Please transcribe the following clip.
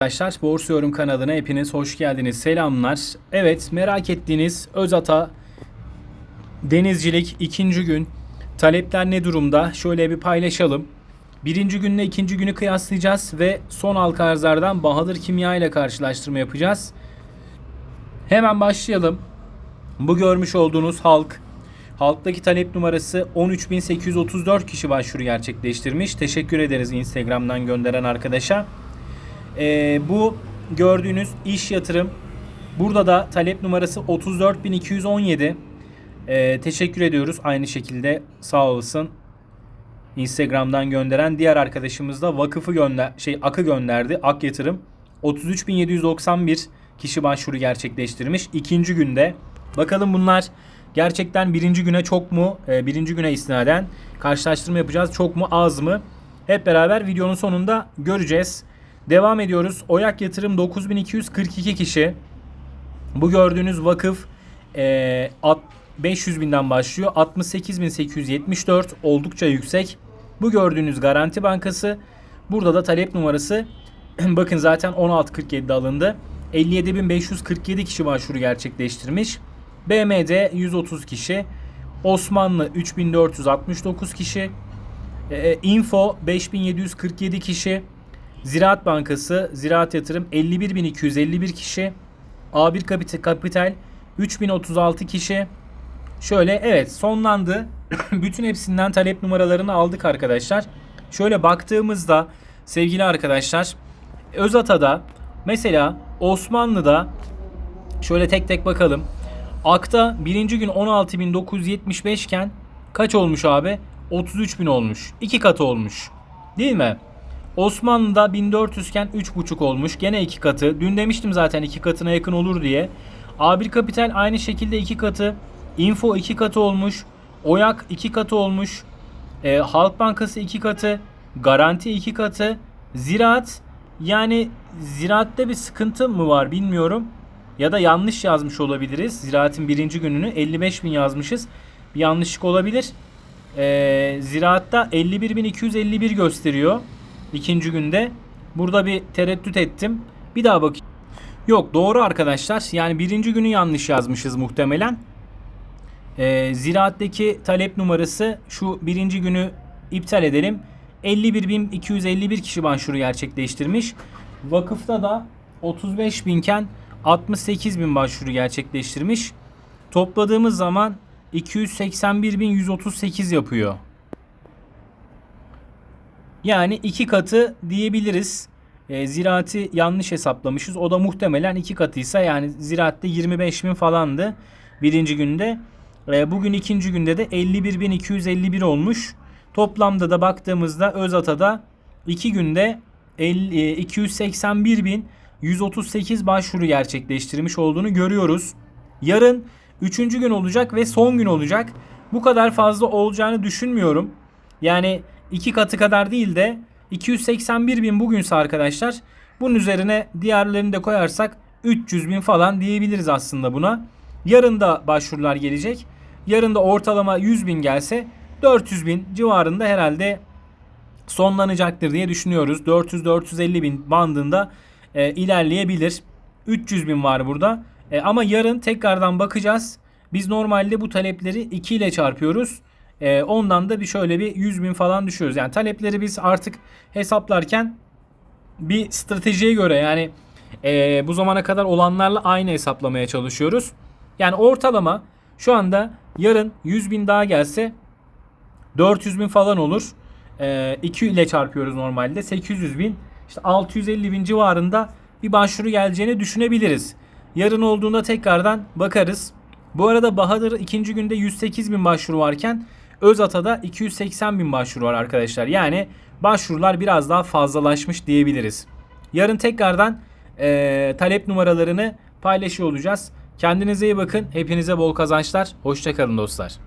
Arkadaşlar Borsa Yorum kanalına hepiniz hoş geldiniz. Selamlar. Evet merak ettiğiniz Özata Denizcilik ikinci gün talepler ne durumda? Şöyle bir paylaşalım. Birinci günle ikinci günü kıyaslayacağız ve son halka arzlardan Bahadır Kimya ile karşılaştırma yapacağız. Hemen başlayalım. Bu görmüş olduğunuz halk. Halktaki talep numarası 13.834 kişi başvuru gerçekleştirmiş. Teşekkür ederiz Instagram'dan gönderen arkadaşa. Ee, bu gördüğünüz iş yatırım. Burada da talep numarası 34.217. Ee, teşekkür ediyoruz. Aynı şekilde sağ olasın. Instagram'dan gönderen diğer arkadaşımız da vakıfı gönder şey akı gönderdi. Ak yatırım 33.791 kişi başvuru gerçekleştirmiş ikinci günde. Bakalım bunlar gerçekten birinci güne çok mu e, birinci güne istinaden karşılaştırma yapacağız. Çok mu az mı? Hep beraber videonun sonunda göreceğiz. Devam ediyoruz. Oyak yatırım 9242 kişi. Bu gördüğünüz vakıf e, at- 500 binden başlıyor. 68.874 oldukça yüksek. Bu gördüğünüz Garanti Bankası. Burada da talep numarası bakın zaten 16.47'de alındı. 57.547 kişi başvuru gerçekleştirmiş. BMD 130 kişi. Osmanlı 3469 kişi. E, Info 5747 kişi. Ziraat Bankası, Ziraat Yatırım 51.251 kişi. A1 Kapital, Kapital 3036 kişi. Şöyle evet sonlandı. Bütün hepsinden talep numaralarını aldık arkadaşlar. Şöyle baktığımızda sevgili arkadaşlar Özata'da mesela Osmanlı'da şöyle tek tek bakalım. Akta birinci gün 16.975 iken kaç olmuş abi? 33.000 olmuş. İki katı olmuş. Değil mi? Osmanlı'da 1400 iken 3.5 olmuş. Gene iki katı. Dün demiştim zaten iki katına yakın olur diye. A1 Kapital aynı şekilde iki katı. Info iki katı olmuş. Oyak iki katı olmuş. E, Halk Bankası iki katı. Garanti iki katı. Ziraat yani ziraatte bir sıkıntı mı var bilmiyorum. Ya da yanlış yazmış olabiliriz. Ziraatın birinci gününü 55 bin yazmışız. Bir yanlışlık olabilir. E, ziraatta 51.251 gösteriyor. İkinci günde. Burada bir tereddüt ettim. Bir daha bakayım. Yok doğru arkadaşlar. Yani birinci günü yanlış yazmışız muhtemelen. Ee, ziraatteki talep numarası şu birinci günü iptal edelim. 51.251 kişi başvuru gerçekleştirmiş. Vakıfta da 35 binken 68 bin başvuru gerçekleştirmiş. Topladığımız zaman 281.138 yapıyor. Yani iki katı diyebiliriz. E, ziraati yanlış hesaplamışız. O da muhtemelen iki katıysa yani ziraatte 25 bin falandı birinci günde. E, bugün ikinci günde de 51.251 olmuş. Toplamda da baktığımızda Özata'da iki günde 50, e, 281.138 başvuru gerçekleştirmiş olduğunu görüyoruz. Yarın üçüncü gün olacak ve son gün olacak. Bu kadar fazla olacağını düşünmüyorum. Yani iki katı kadar değil de 281 bin bugünse arkadaşlar bunun üzerine diğerlerini de koyarsak 300 bin falan diyebiliriz aslında buna. Yarın da başvurular gelecek. Yarın da ortalama 100 bin gelse 400 bin civarında herhalde sonlanacaktır diye düşünüyoruz. 400-450 bin bandında e, ilerleyebilir. 300 bin var burada. E, ama yarın tekrardan bakacağız. Biz normalde bu talepleri 2 ile çarpıyoruz. E, ondan da bir şöyle bir 100 bin falan düşüyoruz. Yani talepleri biz artık hesaplarken bir stratejiye göre yani e, bu zamana kadar olanlarla aynı hesaplamaya çalışıyoruz. Yani ortalama şu anda yarın 100 bin daha gelse 400 bin falan olur. E, 2 ile çarpıyoruz normalde 800 bin işte 650 bin civarında bir başvuru geleceğini düşünebiliriz. Yarın olduğunda tekrardan bakarız. Bu arada Bahadır ikinci günde 108 bin başvuru varken Özata'da 280 bin başvuru var arkadaşlar. Yani başvurular biraz daha fazlalaşmış diyebiliriz. Yarın tekrardan eee, talep numaralarını paylaşıyor olacağız. Kendinize iyi bakın. Hepinize bol kazançlar. Hoşçakalın dostlar.